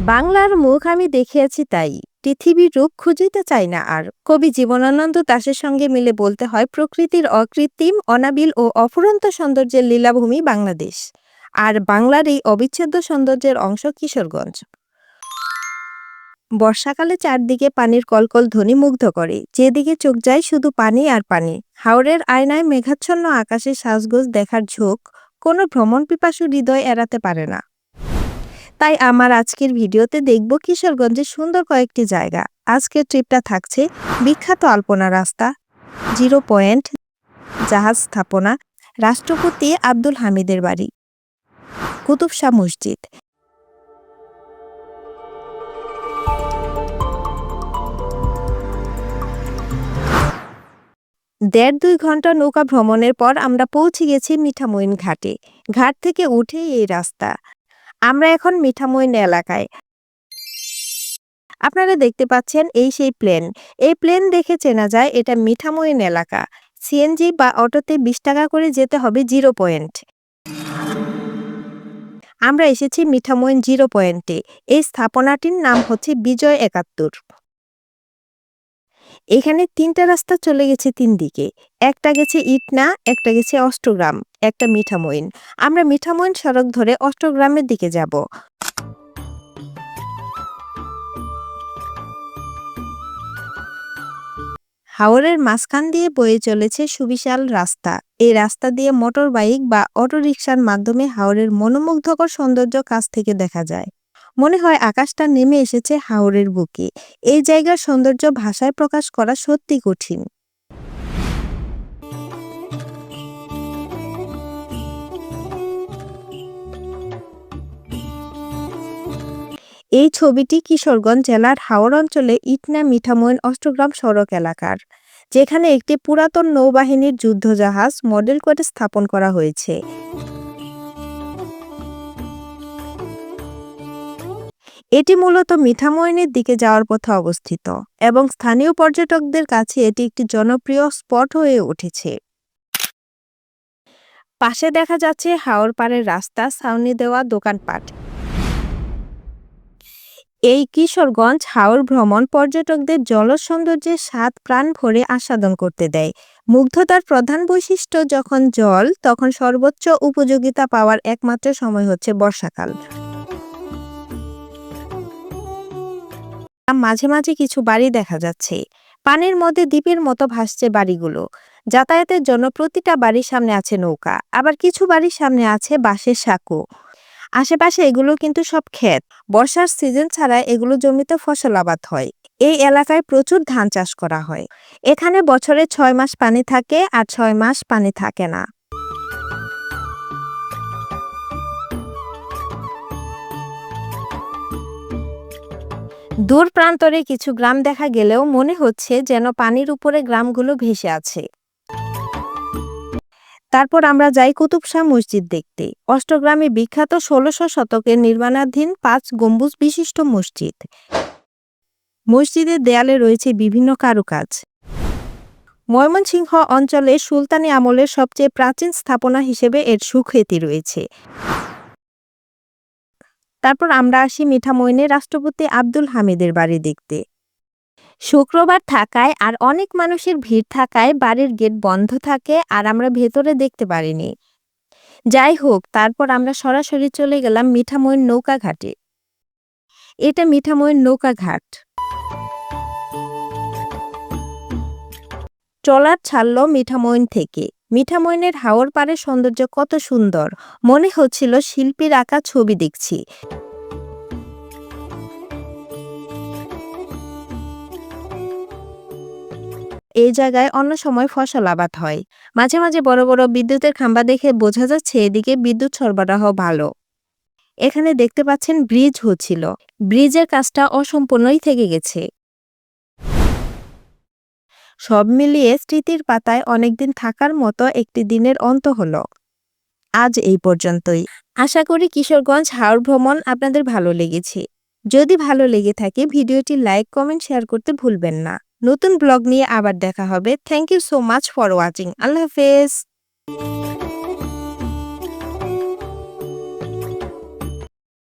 বাংলার মুখ আমি দেখিয়াছি তাই। পৃথিবীর রূপ খুঁজিতে চাই না আর। কবি জীবনানন্দ দাশের সঙ্গে মিলে বলতে হয়, প্রকৃতির অকৃত্রিম, অনাবিল ও অফুরন্ত সৌন্দর্যের লীলাভূমি বাংলাদেশ। আর বাংলার এই অবিচ্ছেদ্য সৌন্দর্যের অংশ কিশোরগঞ্জ। বর্ষাকালে চারদিকে পানির কলকল ধ্বনি মুগ্ধ করে। যেদিকে চোখ যায় শুধু পানি আর পানি। হাওড়ের আয়নায় মেঘাচ্ছন্ন আকাশে সাজগোজ দেখার ঝোঁক কোনো ভ্রমণ পিপাসু হৃদয় এড়াতে পারে না। তাই আমার আজকের ভিডিওতে দেখব কিশোরগঞ্জের সুন্দর কয়েকটি জায়গা। আজকের ট্রিপটা থাকছে বিখ্যাত আলপনা রাস্তা, জিরো পয়েন্ট, জাহাজ স্থাপনা, রাষ্ট্রপতি আব্দুল হামিদের বাড়ি, কুতুব শাহ মসজিদ। দেড় দুই ঘণ্টা নৌকা ভ্রমণের পর আমরা পৌঁছে গেছি মিঠামইন ঘাটে। ঘাট থেকে উঠেই এই রাস্তা। আমরা এখন মিঠামইন এলাকায়। আপনারা দেখতে পাচ্ছেন এই সেই প্লেন। এই প্লেন দেখে চেনা যায় এটা মিঠামইন এলাকা। সিএনজি বা অটোতে বিশ টাকা করে যেতে হবে জিরো পয়েন্ট। আমরা এসেছি মিঠামইন জিরো পয়েন্টে। এই স্থাপনাটির নাম হচ্ছে বিজয় একাত্তর। এখানে তিনটা রাস্তা চলে গেছে তিন দিকে। একটা গেছে ইটনা, একটা গেছে অষ্টগ্রাম, একটা মিঠামইন। আমরা মিঠামইন সড়ক ধরে অষ্টগ্রামের দিকে যাব। হাওরের মাঝখান দিয়ে বয়ে চলেছে সুবিশাল রাস্তা। এই রাস্তা দিয়ে মোটর বাইক বা অটোরিকশার মাধ্যমে হাওরের মনোমুগ্ধকর সৌন্দর্য কাছ থেকে দেখা যায়। মনে হয় আকাশটা নেমে এসেছে হাওরের বুকে। এই জায়গার সৌন্দর্য ভাষায় প্রকাশ করা সত্যি কঠিন। এই ছবিটি কিশোরগঞ্জ জেলার হাওর অঞ্চলে ইটনা মিঠামইন অষ্টগ্রাম সড়ক এলাকার, যেখানে একটি পুরাতন নৌবাহিনীর যুদ্ধজাহাজ মডেল করে স্থাপন করা হয়েছে। এটি মূলত মিঠামইনের দিকে যাওয়ার পথে অবস্থিত এবং স্থানীয় পর্যটকদের কাছে এটি একটি জনপ্রিয় স্পট হয়ে উঠেছে। পাশে দেখা যাচ্ছে হাওর পাড়ের রাস্তা, ছাউনি দেওয়া দোকানপাট। এই কিশোরগঞ্জ হাওর ভ্রমণ পর্যটকদের জলজ সৌন্দর্যের স্বাদ, প্রাণ ভরে আস্বাদন করতে দেয়। মুগ্ধতার প্রধান বৈশিষ্ট্য যখন জল, তখন সর্বোচ্চ উপযোগিতা পাওয়ার একমাত্র সময় হচ্ছে বর্ষাকাল। মাঝে মাঝে কিছু বাড়ি দেখা যাচ্ছে। পানির মধ্যে দ্বীপের মতো ভাসছে বাড়িগুলো। যাতায়াতের জন্য প্রতিটা বাড়ির সামনে আছে নৌকা, আবার কিছু বাড়ির সামনে আছে বাঁশের সাঁকো। আশেপাশে এগুলো কিন্তু সব ক্ষেত। বর্ষার সিজন ছাড়া এগুলো জমিতে ফসল আবাদ হয়। এই এলাকায় প্রচুর ধান চাষ করা হয়। এখানে বছরে ছয় মাস পানি থাকে আর ছয় মাস পানি থাকে না। দূর প্রান্তরে কিছু গ্রাম দেখা গেলেও মনে হচ্ছে যেন পানির উপরে গ্রামগুলো ভেসে আছে। তারপর আমরা যাই কুতুব শাহ মসজিদ দেখতে। অষ্টগ্রামে বিখ্যাত ষোলশ শতকের নির্মাণাধীন পাঁচ গম্বুজ বিশিষ্ট মসজিদ। মসজিদের দেয়ালে রয়েছে বিভিন্ন কারুকাজ। ময়মনসিংহ অঞ্চলে সুলতানি আমলের সবচেয়ে প্রাচীন স্থাপনা হিসেবে এর সুখ্যাতি রয়েছে। তারপর আমরা আসি মিঠামইনে রাষ্ট্রপতি আব্দুল হামিদের বাড়ি দেখতে। শুক্রবার থাকায় আর অনেক মানুষের ভিড় থাকায় বাড়ির গেট বন্ধ থাকে আর আমরা ভেতরে দেখতে পারিনি। যাই হোক, তারপর আমরা সরাসরি চলে গেলাম মিঠামইন নৌকা ঘাটে। এটা মিঠামইন নৌকা ঘাট। ট্রলার ছাড়ল মিঠামইন থেকে। মিঠামইনের হাওর পাড়ের সৌন্দর্য কত সুন্দর। মনে হচ্ছিল শিল্পীর আঁকা ছবি দেখছি। এই জায়গায় অন্য সময় ফসল আবাদ হয়। মাঝে মাঝে বড় বড় বিদ্যুতের খাম্বা দেখে বোঝা যাচ্ছে এদিকে বিদ্যুৎ সরবরাহ ভালো। এখানে দেখতে পাচ্ছেন ব্রিজ হচ্ছিল। ব্রিজের কাজটা অসম্পূর্ণই থেকে গেছে। সব মিলিয়ে স্মৃতির পাতায় অনেকদিন থাকার মতো একটি দিনের অন্ত হলো। আজ এই পর্যন্তই। আশা করি কিশোরগঞ্জ হাওড় ভ্রমণ আপনাদের ভালো লেগেছে। যদি ভালো লেগে থাকে, ভিডিওটি লাইক, কমেন্ট, শেয়ার করতে ভুলবেন না। নতুন ব্লগ নিয়ে আবার দেখা হবে। Thank you so much for watching. আল্লাহ হাফেজ।